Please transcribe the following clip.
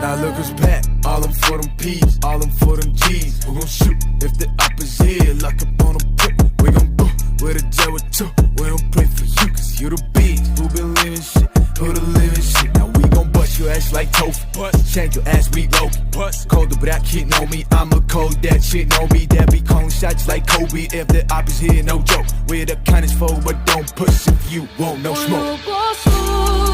Now look who's back, all them for them P's, all them for them G's. We gon' shoot if the opposite is here? Lock up on a brick. we gon' go with a jet with two. We don't play for you, cause you the beast. Who been living shit? Who the living shit? Now we gon' bust your ass like tofu. Shank your ass, we low. Cold the black kid know me. I'm a cold that shit know me. That be calling shots like Kobe. If the op is here, no joke. We're the kindest foe, but don't push if you want no smoke.